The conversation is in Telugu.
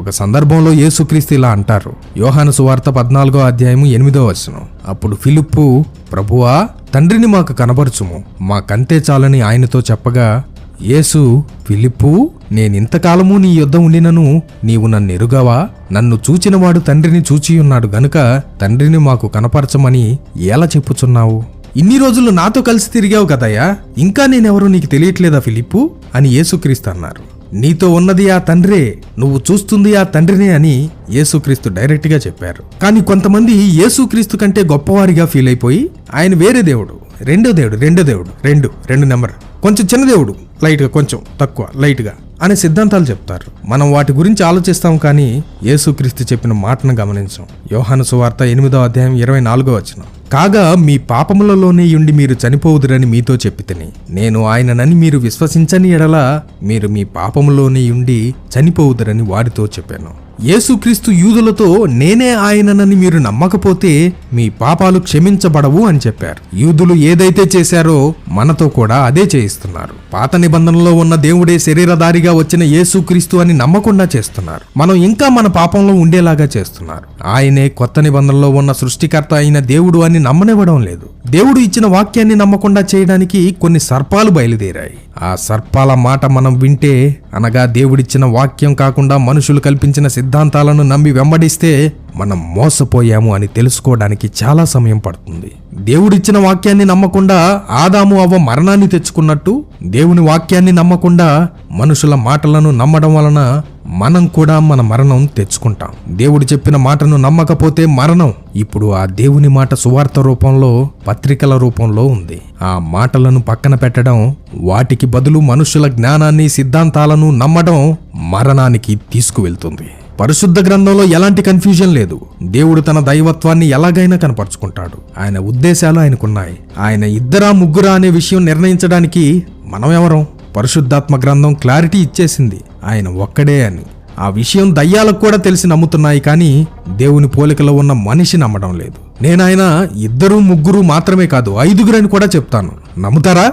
ఒక సందర్భంలో యేసుక్రీస్తు ఇలా అంటారు. యోహాను సువార్త పద్నాలుగో అధ్యాయము ఎనిమిదో వచనం. అప్పుడు ఫిలిప్పు ప్రభువా తండ్రిని మాకు కనబరుచుము. మాకంతే చాలని ఆయనతో చెప్పగా యేసు ఫిలిప్పు నేనింతకాలము నీ యొద్ద ఉండినను నీవు నన్ను ఎరుగవా? నన్ను చూచినవాడు తండ్రిని చూచియున్నాడు గనుక తండ్రిని మాకు కనపరచమని ఎలా చెప్పుచున్నావు? ఇన్ని రోజులు నాతో కలిసి తిరిగావు కదయ్యా. ఇంకా నేనెవరో నీకు తెలియట్లేదా ఫిలిప్పు? అని యేసుక్రీస్తు అన్నారు. నీతో ఉన్నది ఆ తండ్రే నువ్వు చూస్తుంది ఆ తండ్రినే అని యేసుక్రీస్తు డైరెక్ట్గా చెప్పారు. కానీ కొంతమంది యేసుక్రీస్తు కంటే గొప్పవారిగా ఫీల్ అయిపోయి ఆయన వేరే దేవుడు రెండో దేవుడు రెండో దేవుడు రెండు రెండు నెంబర్ కొంచెం చిన్న దేవుడు లైట్గా కొంచెం తక్కువ లైట్గా అనే సిద్ధాంతాలు చెప్తారు. మనం వాటి గురించి ఆలోచిస్తాం కానీ యేసుక్రీస్తు చెప్పిన మాటను గమనించం. యోహాను సువార్త ఎనిమిదో అధ్యాయం ఇరవై నాలుగో వచ్చినాం కాగా మీ పాపములలోనే ఉండి మీరు చనిపోవుదురని మీతో చెప్పితని నేను ఆయననని మీరు విశ్వసించని ఎడల మీరు మీ పాపములోనే ఉండి చనిపోవుదురని వారితో చెప్పాను. యేసుక్రీస్తు యూదులతో నేనే ఆయననని మీరు నమ్మకపోతే మీ పాపాలు క్షమించబడవు అని చెప్పారు. యూదులు ఏదైతే చేశారో మనతో కూడా అదే చేయిస్తున్నారు. పాత నిబంధనలో ఉన్న దేవుడే శరీరధారిగా వచ్చిన యేసుక్రీస్తు అని నమ్మకుండా చేస్తున్నారు. మనం ఇంకా మన పాపంలో ఉండేలాగా చేస్తున్నారు. ఆయనే కొత్త నిబంధనలో ఉన్న సృష్టికర్త అయిన దేవుడు అని నమ్మనివ్వడం లేదు. దేవుడు ఇచ్చిన వాక్యాన్ని నమ్మకుండా చేయడానికి కొన్ని సర్పాలు బయలుదేరాయి. ఆ సర్పాల మాట మనం వింటే అనగా దేవుడిచ్చిన వాక్యం కాకుండా మనుషులు కల్పించిన సిద్ధాంతాలను నమ్మి వెంబడిస్తే మనం మోసపోయాము అని తెలుసుకోవడానికి చాలా సమయం పడుతుంది. దేవుడిచ్చిన వాక్యాన్ని నమ్మకుండా ఆదాము అవ్వ మరణాన్ని తెచ్చుకున్నట్టు దేవుని వాక్యాన్ని నమ్మకుండా మనుషుల మాటలను నమ్మడం వలన మనం కూడా మన మరణం తెచ్చుకుంటాం. దేవుడు చెప్పిన మాటను నమ్మకపోతే మరణం ఇప్పుడు ఆ దేవుని మాట సువార్త రూపంలో పత్రికల రూపంలో ఉంది. ఆ మాటలను పక్కన పెట్టడం వాటికి బదులు మనుషుల జ్ఞానాన్ని సిద్ధాంతాలను నమ్మడం మరణానికి తీసుకువెళ్తుంది. పరిశుద్ధ గ్రంథంలో ఎలాంటి కన్ఫ్యూజన్ లేదు. దేవుడు తన దైవత్వాన్ని ఎలాగైనా కనపరుచుకుంటాడు. ఆయన ఉద్దేశాలు ఆయనకున్నాయి. ఆయన ఇద్దరా ముగ్గురా అనే విషయం నిర్ణయించడానికి మనం ఎవరం పరిశుద్ధాత్మ గ్రంథం క్లారిటీ ఇచ్చేసింది. ఆయన ఒక్కడే అని. ఆ విషయం దయ్యాలకు కూడా తెలిసి నమ్ముతున్నాయి కానీ దేవుని పోలికలో ఉన్న మనిషి నమ్మడం లేదు. నేనాయన ఇద్దరు ముగ్గురు మాత్రమే కాదు ఐదుగురని కూడా చెప్తాను. నమ్ముతారా?